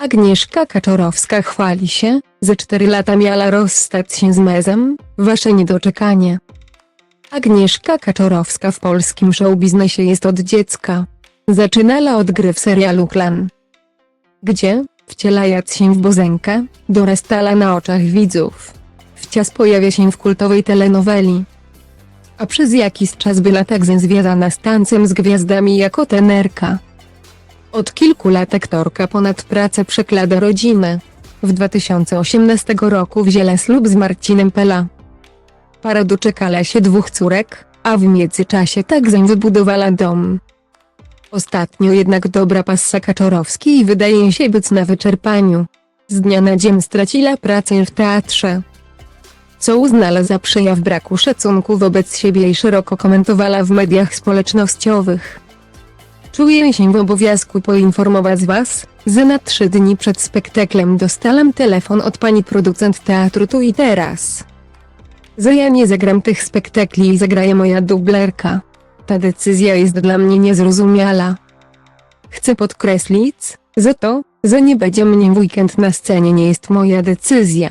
Agnieszka Kaczorowska chwali się, że 4 lata miała rozstać się z mezem, wasze niedoczekanie. Agnieszka Kaczorowska w polskim showbiznesie jest od dziecka. Zaczynała od gry w serialu Klan. Gdzie, wcielając się w bozenkę, dorastała na oczach widzów. Wcias pojawia się w kultowej telenoweli. A przez jakiś czas była także związana z tancem z gwiazdami jako tenerka. Od kilku lat aktorka ponad pracę przeklada rodzinę. W 2018 roku wzięła ślub z Marcinem Pela. Para doczekała się dwóch córek, a w międzyczasie także wybudowała dom. Ostatnio jednak dobra passa Kaczorowskiej wydaje się być na wyczerpaniu. Z dnia na dzień straciła pracę w teatrze. Co uznała za przejaw braku szacunku wobec siebie i szeroko komentowała w mediach społecznościowych. Czuję się w obowiązku poinformować Was, że na trzy dni przed spektaklem dostałam telefon od pani producent teatru tu i teraz. Że ja nie zagram tych spektakli i zagraje moja dublerka. Ta decyzja jest dla mnie niezrozumiała. Chcę podkreślić, że to, że nie będzie mnie w weekend na scenie nie jest moja decyzja.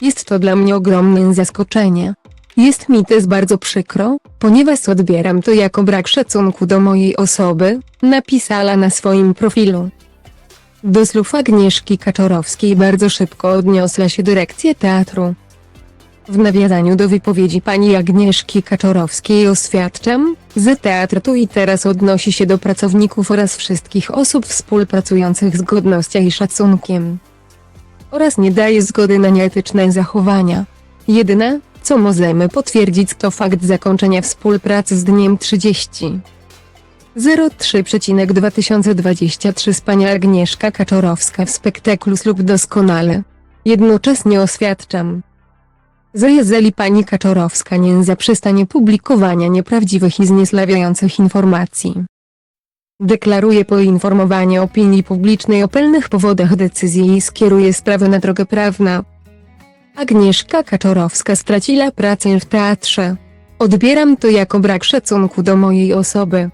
Jest to dla mnie ogromne zaskoczenie. Jest mi też bardzo przykro, ponieważ odbieram to jako brak szacunku do mojej osoby, napisała na swoim profilu. Do słów Agnieszki Kaczorowskiej bardzo szybko odniosła się dyrekcja teatru. W nawiązaniu do wypowiedzi pani Agnieszki Kaczorowskiej oświadczam, że teatr tu i teraz odnosi się do pracowników oraz wszystkich osób współpracujących z godnością i szacunkiem. Oraz nie daje zgody na nieetyczne zachowania. Jedyne, co możemy potwierdzić to fakt zakończenia współpracy z dniem 30. 03.2023 z pani Agnieszka Kaczorowska w spektaklu Ślub Doskonale. Jednocześnie oświadczam, że jeżeli pani Kaczorowska nie zaprzestanie publikowania nieprawdziwych i zniesławiających informacji, deklaruje poinformowanie opinii publicznej o pełnych powodach decyzji i skieruje sprawę na drogę prawną. Agnieszka Kaczorowska straciła pracę w teatrze. Odbieram to jako brak szacunku do mojej osoby.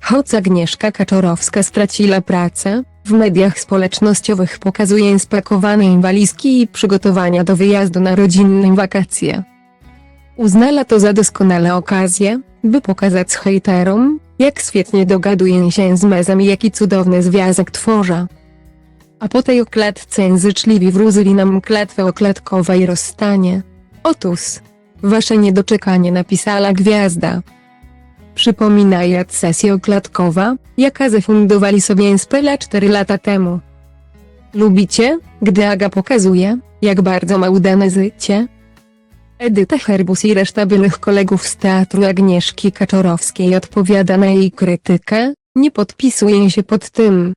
Choć Agnieszka Kaczorowska straciła pracę, w mediach społecznościowych pokazuje spakowane walizki i przygotowania do wyjazdu na rodzinne wakacje. Uznała to za doskonale okazję, by pokazać hejterom, jak świetnie dogaduje się z mezem i jaki cudowny związek tworzy. A po tej okładce życzliwi wróżyli nam klatwę okładkowej rozstanie. Otóż, wasze niedoczekanie napisała gwiazda. Przypominając sesję okładkowa, jaka zafundowali sobie Spela 4 lata temu. Lubicie, gdy Aga pokazuje, jak bardzo ma udane życie? Edyta Herbus i reszta byłych kolegów z teatru Agnieszki Kaczorowskiej odpowiada na jej krytykę, nie podpisuje się pod tym,